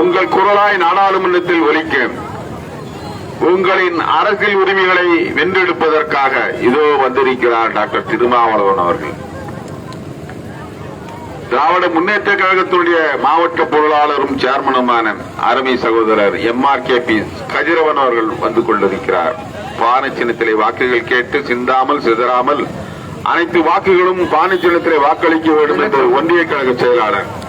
உங்கள் குரலாய் நாடாளுமன்றத்தில் ஒலிக்கும் உங்களின் அரசியல் உரிமைகளை வென்றெடுப்பதற்காக இதோ வந்திருக்கிறார் டாக்டர் திருமாவளவன் அவர்கள். திராவிட முன்னேற்ற கழகத்தினுடைய மாவட்ட பொருளாளரும் சேர்மனுமான அருமை சகோதரர் M R K. P. Kathiravan அவர்கள் வந்து கொண்டிருக்கிறார். பானை சின்னத்திலே வாக்குகள் கேட்டு சிந்தாமல் சிதறாமல் அனைத்து வாக்குகளும் பானை சின்னத்திலே வாக்களிக்க வேண்டும் என்று ஒன்றிய கழக செயலாளர்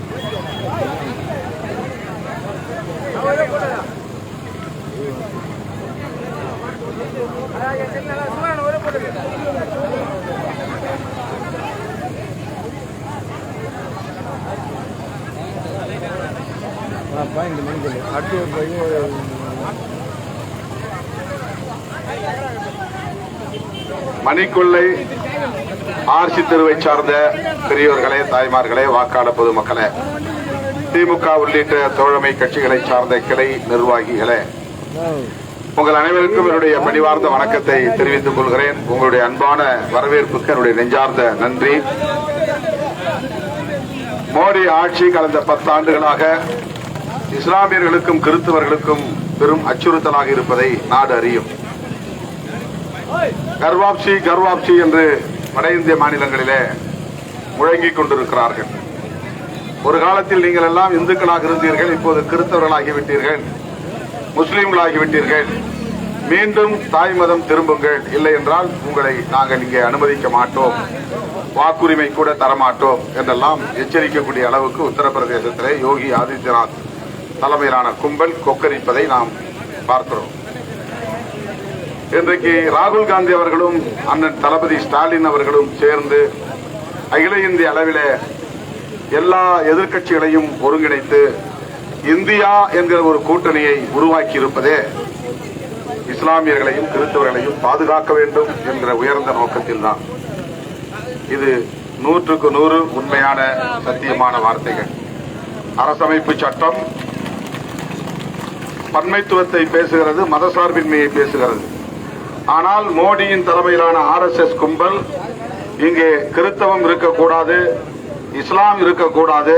பாயிண்ட் மணிக்கல் அடுத்து ஒரு பையன் ஆர்சி தெருவை சார்ந்த பெரியோர்களே தாய்மார்களே வாக்காள பொதுமக்களே திமுக உள்ளிட்ட தோழமை கட்சிகளை சார்ந்த கிளை நிர்வாகிகளே உங்கள் அனைவருக்கும் என்னுடைய பணிவார்ந்த வணக்கத்தை தெரிவித்துக் கொள்கிறேன். உங்களுடைய அன்பான வரவேற்புக்கு என்னுடைய நெஞ்சார்ந்த நன்றி. மோடி ஆட்சி கடந்த பத்தாண்டுகளாக இஸ்லாமியர்களுக்கும் கிறிஸ்தவர்களுக்கும் பெரும் அச்சுறுத்தலாக இருப்பதை நாடு அறியும். கர்வாப்சி கர்வாப்சி என்று வட இந்திய மாநிலங்களிலே முழங்கிக் கொண்டிருக்கிறார்கள். ஒரு காலத்தில் நீங்கள் எல்லாம் இந்துக்களாக இருந்தீர்கள் இப்போது கிறிஸ்தவர்களாகிவிட்டீர்கள் முஸ்லீம்களாகிவிட்டீர்கள். மீண்டும் தாய் மதம் திரும்புங்கள். இல்லை என்றால் உங்களை நாங்கள் இங்கே அனுமதிக்க மாட்டோம். வாக்குரிமை கூட தரமாட்டோம் என்றெல்லாம் எச்சரிக்கக்கூடிய அளவுக்கு உத்தரப்பிரதேசத்திலே யோகி ஆதித்யநாத் தலைமையிலான கும்பல் கொக்கரிப்பதை நாம் பார்க்கிறோம். இன்றைக்கு ராகுல் காந்தி அவர்களும் அண்ணன் தளபதி ஸ்டாலின் அவர்களும் சேர்ந்து அகில இந்திய அளவில் எல்லா எதிர்க்கட்சிகளையும் ஒருங்கிணைத்து இந்தியா என்கிற ஒரு கூட்டணியை உருவாக்கி இருப்பதே இஸ்லாமியர்களையும் கிறிஸ்தவர்களையும் பாதுகாக்க வேண்டும் என்கிற உயர்ந்த நோக்கத்தில் தான் இது நூற்றுக்கு நூறு உண்மையான சத்தியமான வார்த்தைகள். அரசமைப்பு சட்டம் பன்மைத்துவத்தை பேசுகிறது மதசார்பின்மையை பேசுகிறது. ஆனால் மோடியின் தலைமையிலான ஆர் எஸ் எஸ் கும்பல் இங்கே கிறித்தவம் இருக்கக்கூடாது இஸ்லாம் இருக்கக்கூடாது.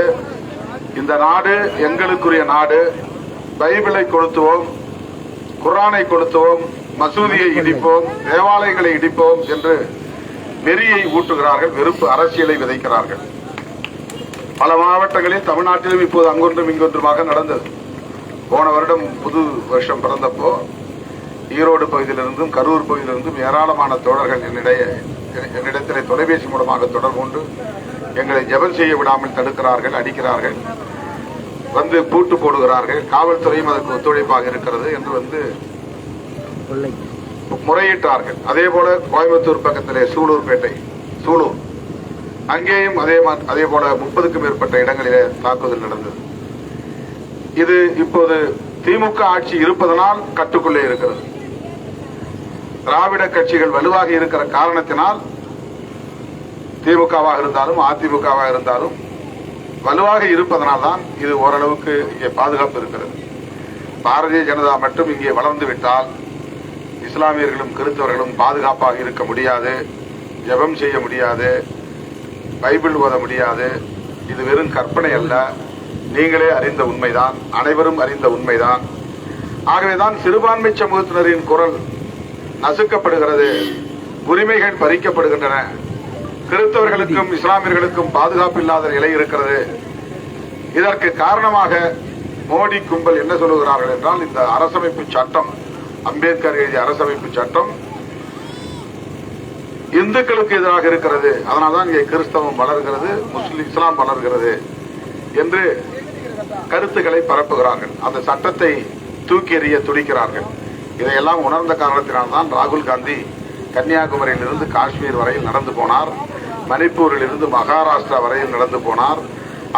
இந்த நாடு எங்களுக்குரிய நாடு. பைபிளை கொளுத்துவோம் குரானை கொளுத்துவோம் மசூதியை இடிப்போம் தேவாலயங்களை இடிப்போம் என்று வெறியை ஊட்டுகிறார்கள் வெறுப்பு அரசியலை விதைக்கிறார்கள். பல மாவட்டங்களில் தமிழ்நாட்டிலும் இப்போது அங்கொன்றும் இங்கொன்றுமாக நடந்தது. போன வருடம் புது வருஷம் பிறந்தப்போ ஈரோடு பகுதியிலிருந்தும் கரூர் பகுதியிலிருந்தும் ஏராளமான தோழர்கள் என்னிடையே என்னிடத்திலே தொலைபேசி மூலமாக தொடர்பு கொண்டு எங்களை ஜெபம் செய்ய விடாமல் தடுக்கிறார்கள் அடிக்கிறார்கள். வந்து பூட்டு போடுகிறார்கள். காவல்துறையும் அதற்கு ஒத்துழைப்பாக இருக்கிறது என்று வந்து முறையிட்டார்கள். அதே போல கோயம்புத்தூர் பக்கத்திலே சூலூர்பேட்டை சூலூர். அங்கேயும் அதே அதே போல முப்பதுக்கும் மேற்பட்ட இடங்களிலே தாக்குதல் நடந்தது. இது இப்போது திமுக ஆட்சி இருப்பதனால் கட்டுக்குள்ளே இருக்கிறது. திராவிட கட்சிகள் வலுவாக இருக்கிற காரணத்தினால் திமுகவாக இருந்தாலும் அதிமுகவாக இருந்தாலும் வலுவாக இருப்பதனால் தான் இது ஓரளவுக்கு இங்கே பாதுகாப்பு இருக்கிறது. பாரதிய ஜனதா மட்டும் இங்கே வளர்ந்து விட்டால் இஸ்லாமியர்களும் கிறிஸ்தவர்களும் பாதுகாப்பாக இருக்க முடியாது ஜெபம் செய்ய முடியாது பைபிள் ஓத முடியாது. இது வெறும் கற்பனை அல்ல. நீங்களே அறிந்த உண்மைதான். அனைவரும் அறிந்த உண்மைதான். ஆகவேதான் சிறுபான்மை சமூகத்தினரின் குரல் நசுக்கப்படுகிறது. உரிமைகள் பறிக்கப்படுகின்றன. கிறிஸ்தவர்களுக்கும் இஸ்லாமியர்களுக்கும் பாதுகாப்பு இல்லாத நிலை இருக்கிறது. இதற்கு காரணமாக மோடி கும்பல் என்ன சொல்லுகிறார்கள் என்றால் இந்த அரசமைப்பு சட்டம் அம்பேத்கர் எழுதிய அரசமைப்பு சட்டம் இந்துக்களுக்கு எதிராக இருக்கிறது. அதனால்தான் இங்கே கிறிஸ்தவம் வளர்கிறது முஸ்லிம் இஸ்லாம் வளர்கிறது. என்று கருத்துக்களை பரப்புகிறார்கள். அந்த சட்டத்தை தூக்கி எறிய துடிக்கிறார்கள். இதையெல்லாம் உணர்ந்த காரணத்தினால்தான் ராகுல் காந்தி கன்னியாகுமரியிலிருந்து காஷ்மீர் வரையில் நடந்து போனார். மணிப்பூரிலிருந்து மகாராஷ்டிரா வரையில் நடந்து போனார்.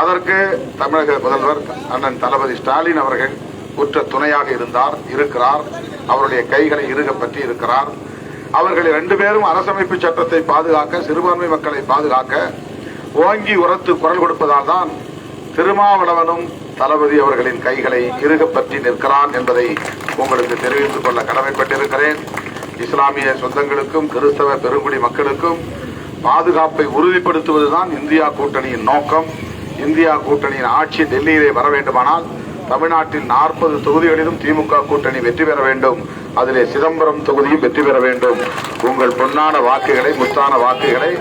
அதற்கு தமிழக முதல்வர் அண்ணன் தளபதி ஸ்டாலின் அவர்கள் உற்ற துணையாக இருந்தார் இருக்கிறார். அவருடைய கைகளை இறுக பற்றி இருக்கிறார். அவர்கள் ரெண்டு பேரும் அரசமைப்பு சட்டத்தை பாதுகாக்க சிறுபான்மை மக்களை பாதுகாக்க ஓங்கி உரத்து குரல் கொடுப்பதால் தான் திருமாவளவனும் தளபதி அவர்களின் கைகளை இறுக பற்றி நிற்கிறான் என்பதை உங்களுக்கு தெரிவித்துக் கொள்ள கடமைப்பட்டிருக்கிறேன். இஸ்லாமிய சொந்தங்களுக்கும் கிறிஸ்தவ பெருங்குடி மக்களுக்கும் பாதுகாப்பை உறுதிப்படுத்துவதுதான் இந்தியா கூட்டணியின் நோக்கம். இந்தியா கூட்டணியின் ஆட்சி டெல்லியிலே வர வேண்டுமானால் தமிழ்நாட்டில் நாற்பது தொகுதிகளிலும் திமுக கூட்டணி வெற்றி பெற வேண்டும். அதிலே சிதம்பரம் தொகுதியும் வெற்றி பெற வேண்டும். உங்கள் பொன்னான வாக்குகளை முத்தான வாக்குகளை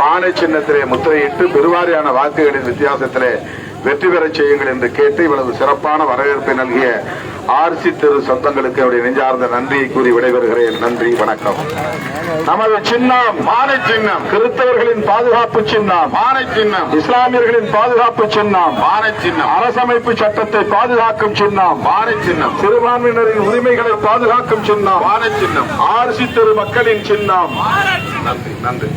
பானை சின்னத்திலே முத்திரையிட்டு பெருவாரியான வாக்குகளின் வித்தியாசத்திலே வெற்றி பெறச் செய்யுங்கள் என்று கேட்டு இவ்வளவு சிறப்பான வரவேற்பை நல்கிய ஆர்சி தெரு சொந்தங்களுக்கு அவருடைய நெஞ்சார்ந்த நன்றியை கூறி விடைபெறுகிறேன். நன்றி வணக்கம். நமது சின்னம் மானை சின்னம் கிறிஸ்தவர்களின் பாதுகாப்பு சின்னம் மானை சின்னம் இஸ்லாமியர்களின் பாதுகாப்பு சின்னம் மானை சின்னம் அரசமைப்பு சட்டத்தை பாதுகாக்கும் சின்னம் மானை சின்னம் சிறுபான்மையினரின் உரிமைகளை பாதுகாக்கும் சின்னம் மானை சின்னம் ஆர்சி தெரு மக்களின் சின்னம். நன்றி நன்றி.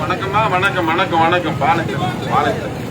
வணக்கம்மா வணக்கம் வணக்கம் வணக்கம் பாலச்சந்திரன் பாலச்சந்திரன்.